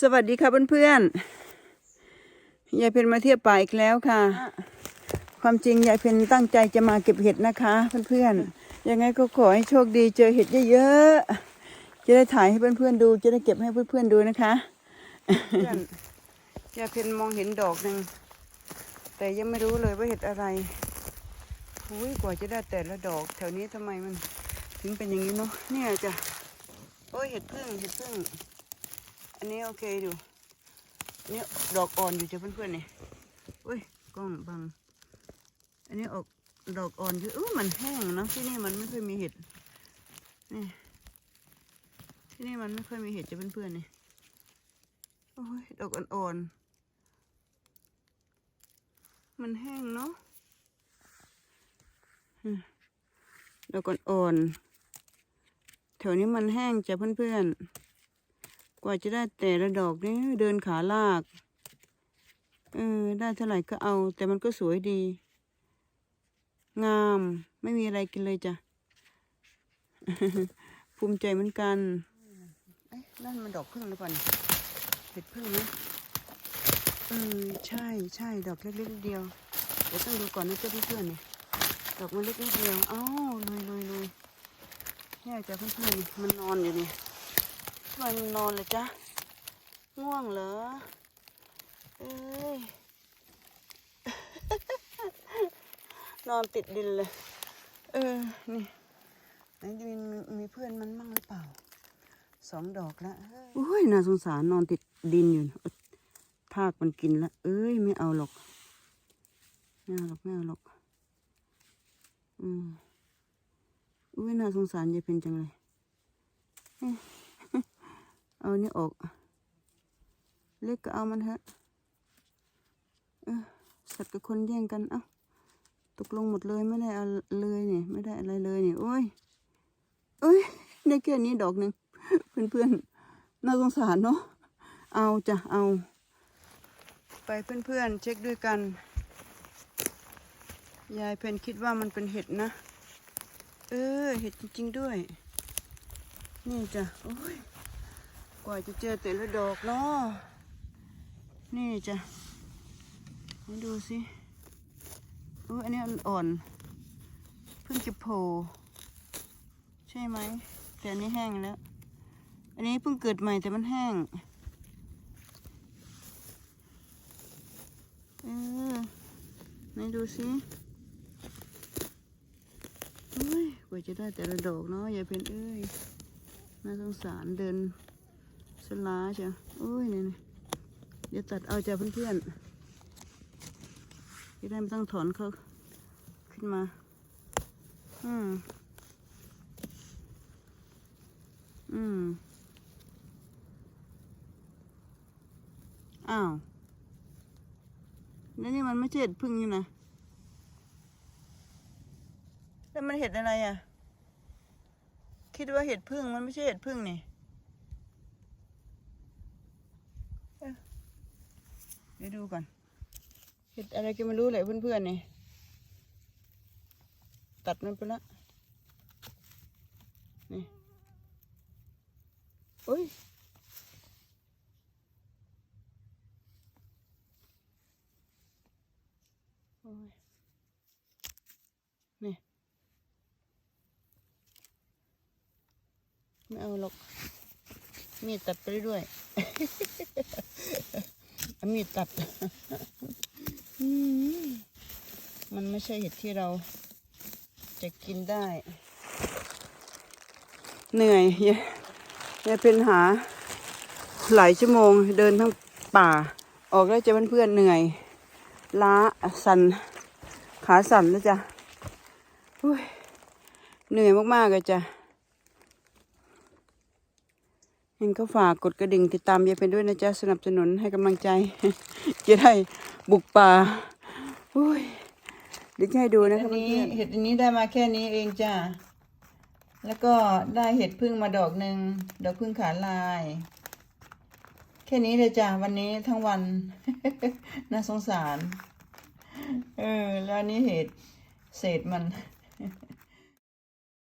สวัสดีค่ะเพื่อนๆ ยายเพนมาเที่ยวป่าอีกแล้วค่ะ ความจริงยายเพนตั้งใจจะมาเก็บเห็ดนะคะเพื่อนๆ ยังไงก็ขอให้โชคดีเจอเห็ดเยอะๆ จะได้ถ่ายให้เพื่อนๆดู จะได้เก็บให้เพื่อนๆดูนะคะยายเพนมองเห็นดอกหนึ่งแต่ยังไม่รู้เลยว่าเห็ดอะไรอุ้ยกว่าจะได้แต่ละดอก แถวนี้ทำไมมันถึงเป็นอย่างนี้เนาะ เนี่ยจ้ะ โอ้ยเห็ดพึ่งเห็ดพึ่ง อันนี้โอเคดูอันนี้ดอกอ่อนอยู่จ้ะเพื่อนๆนี่อุ้ยกล้องบัง อันนี้ออกดอกอ่อนอยู่อู้มันแห้งนะที่นี่มันไม่ค่อยมีเห็ดนี่ที่นี่มันไม่ค่อยมีเห็ดจ้ะเพื่อนๆนี่โอ้ยดอกอ่อนๆมันแห้งเนาะดอกอ่อนๆแถวนี้มันแห้งจ้ะเพื่อนๆ กว่าจะได้แต่ละดอกนี่เดินขาลากเออได้เท่าไหร่ก็เอา แต่มันก็สวยดี งามไม่มีอะไรกินเลยจ้ะ ภูมิใจเหมือนกันเอ๊ะนั่นมันดอกพึ่งหรือเปล่าเห็ดพึ่งนะเออใช่ใช่ดอกเล็กๆเดียวเดี๋ยวต้องดูก่อนนะเจ้าเพื่อนเนี่ยดอกมันเล็กนิดเดียวอ้าวลุยลุยลุยเนี่ยจ้ะเพื่อนๆมันนอนอยู่นี่ทำไมันนอนเลยจ๊ะง่วงเหรอเอ้ยนอนติดดินเลย เออ นี่ไหนมีมีมีเพื่อนมันมั่งหรือเปล่า สองดอกละโอ้ย น่าสงสารนอนติดดินอยู่เอาทากมันกินละ เอ้ย ไม่เอาหรอก ไม่เอาหรอก ไม่เอาหรอก อืมอุ้ย น่าสงสารยายเพ็ญจังเลย เอานี่ออก เล็กก็เอามันเถอะสัตว์กับคนแย่งกัน เอ้า ตกลงหมดเลยไม่ได้เอาเลยเนี่ยไม่ได้อะไรเลยเนี่ยโอ้ยเอ้ย ได้แค่นี้ดอกหนึ่งเพื่อนๆ น่าสงสารเนาะ เอาจ้ะเอา ไปเพื่อนๆ เช็คด้วยกัน ยายเพนคิดว่ามันเป็นเห็ดนะ เออ เห็ดจริงๆด้วย นี่จ้ะ โอ้ย กว่าจะเจอแต่ละดอกเนาะนี่จ้ะมาดูสิโอ้อันนี้อ่อนเพิ่งจะโผล่ใช่ไหม แต่อันนี้แห้งแล้ว อันนี้เพิ่งเกิดใหม่แต่มันแห้งเออไหนดูสิโอ้ยกว่าจะได้แต่ละดอกเนาะอย่าเป็นเอ้ยน่าสงสารเดิน สลาจ้ะโอ้ยเนี่ยเดี๋ยวตัดเอาจ้ะเพื่อนๆจะได้ไม่ต้องถอนเขาขึ้นมา อืม อืม อ้าวแล้วนี่มันไม่ใช่เห็ดพึ่งนี่นะแล้วมันเห็ดอะไรอะ คิดว่าเห็ดพึ่งมันไม่ใช่เห็ดพึ่งนี่เอ้อ เดี๋ยวดูก่อนเห็ดอะไรก็ไม่รู้เลยเพื่อนๆนี่ตัดมันไปละนี่โอ้ยโอ้ยนี่ไม่เอาหรอกมีดตัดไปเรื่อย เอามีดตัด มันไม่ใช่เห็ดที่เราจะกินได้ เหนื่อยอย่าย่าเป็นหา หลายชั่วโมงเดินทั้งป่า ออกแล้วจะเพื่อนๆเหนื่อย ล้าสันขาสั่นแล้วจ้ะเหนื่อยมากๆเลยจ้ะ เห็นก็ฝากกดกระดิ่งติดตามยายเป็นด้วยนะจ๊ะสนับสนุนให้กำลังใจจะได้บุกป่าอุ้ยเดี๋ยวจะให้ดูนะครับเพื่อนเห็ดอันนี้ได้มาแค่นี้เองจ้ะแล้วก็ได้เห็ดพึ่งมาดอกหนึ่งดอกพึ่งขาลาย แค่นี้เลยจ้ะวันนี้ทั้งวัน น่าสงสาร เออ แล้วอันนี้เห็ดเศษมัน